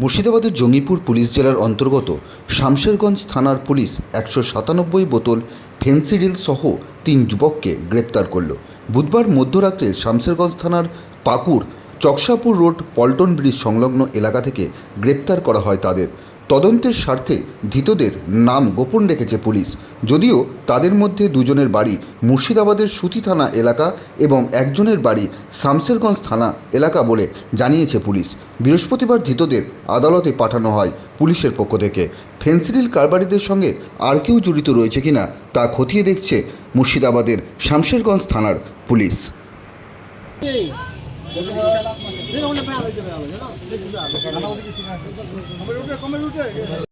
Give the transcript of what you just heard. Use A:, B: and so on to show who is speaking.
A: মুর্শিদাবাদের জঙ্গিপুর পুলিশ জেলার অন্তর্গত শামশেরগঞ্জ থানার পুলিশ একশো সাতানব্বই বোতল ফেন্সিডিল সহ তিন যুবককে গ্রেপ্তার করল। বুধবার মধ্যরাত্রে শামশেরগঞ্জ থানার পাকুড় চকসাপুর রোড পল্টন ব্রিজ সংলগ্ন এলাকা থেকে গ্রেপ্তার করা হয় তাদের। তদন্তের স্বার্থে ধৃতদের নাম গোপন রেখেছে পুলিশ যদিও তাদের মধ্যে দুজনের বাড়ি মুর্শিদাবাদের সুতি থানা এলাকা এবং একজনের বাড়ি শামশেরগঞ্জ থানা এলাকা বলে জানিয়েছে পুলিশ বৃহস্পতিবার ধৃতদের আদালতে পাঠানো হয় পুলিশের পক্ষ থেকে ফেন্সিডিল কারবারিদের সঙ্গে আর কেউ জড়িত রয়েছে কিনা তা খতিয়ে দেখছে মুর্শিদাবাদের শামশেরগঞ্জ থানার পুলিশ কমের উঠে কমের উঠে